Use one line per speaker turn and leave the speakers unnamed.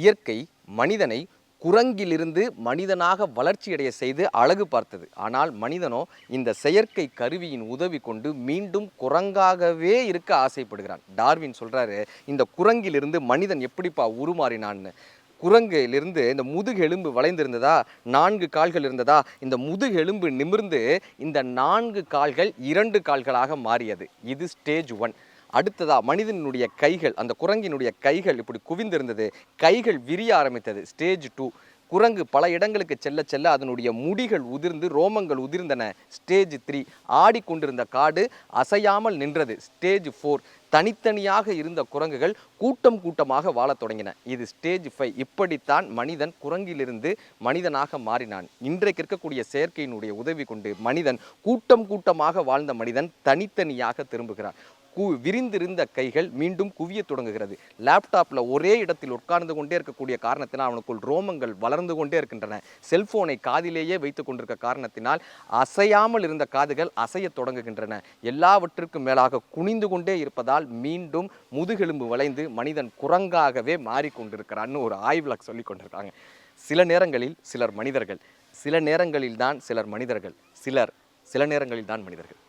இயற்கை மனிதனை குரங்கிலிருந்து மனிதனாக வளர்ச்சியடைய செய்து அழகு பார்த்தது. ஆனால் மனிதனோ இந்த செயற்கை கருவியின் உதவி கொண்டு மீண்டும் குரங்காகவே இருக்க ஆசைப்படுகிறான். டார்வின் சொல்கிறாரு இந்த குரங்கிலிருந்து மனிதன் எப்படிப்பா உருமாறினான்னு. குரங்கிலிருந்து இந்த முதுகெலும்பு வளைந்திருந்ததா? நான்கு கால்கள் இருந்ததா? இந்த முதுகெலும்பு நிமிர்ந்து இந்த நான்கு கால்கள் இரண்டு கால்களாக மாறியது. இது ஸ்டேஜ் ஒன். அடுத்ததாக மனிதனுடைய கைகள் அந்த குரங்கினுடைய கைகள் இப்படி குவிந்திருந்தது கைகள் விரிய ஆரம்பித்தது. ஸ்டேஜ் டூ குரங்கு பல இடங்களுக்கு செல்ல செல்ல அதனுடைய முடிகள் உதிர்ந்து ரோமங்கள் உதிர்ந்தன. ஸ்டேஜ் த்ரீ ஆடிக்கொண்டிருந்த காடு அசையாமல் நின்றது. ஸ்டேஜ் ஃபோர் தனித்தனியாக இருந்த குரங்குகள் கூட்டம் கூட்டமாக வாழத் தொடங்கின. இது ஸ்டேஜ் ஃபைவ் இப்படித்தான் மனிதன் குரங்கிலிருந்து மனிதனாக மாறினான். இன்றைக்கு இருக்கக்கூடிய செயற்கையினுடைய உதவி கொண்டு மனிதன் கூட்டம் கூட்டமாக வாழ்ந்த மனிதன் தனித்தனியாக திரும்புகிறான். கு விரிந்திருந்த கைகள் மீண்டும் குவியத் தொடங்குகிறது. லேப்டாப்பில் ஒரே இடத்தில் உட்கார்ந்து கொண்டே இருக்கக்கூடிய காரணத்தினால் அவனுக்குள் ரோமங்கள் வளர்ந்து கொண்டே இருக்கின்றன. செல்போனை காதிலேயே வைத்து கொண்டிருக்க காரணத்தினால் அசையாமல் இருந்த காதுகள் அசையத் தொடங்குகின்றன. எல்லாவற்றிற்கும் மேலாக குனிந்து கொண்டே இருப்பதால் மீண்டும் முதுகெலும்பு வளைந்து மனிதன் குரங்காகவே மாறிக்கொண்டிருக்கிறான்னு ஒரு ஆய்வில் சொல்லி கொண்டிருக்காங்க. சில நேரங்களில் சிலர் மனிதர்கள் சில நேரங்களில் தான் சிலர் மனிதர்கள் சிலர் சில நேரங்களில் தான் மனிதர்கள்.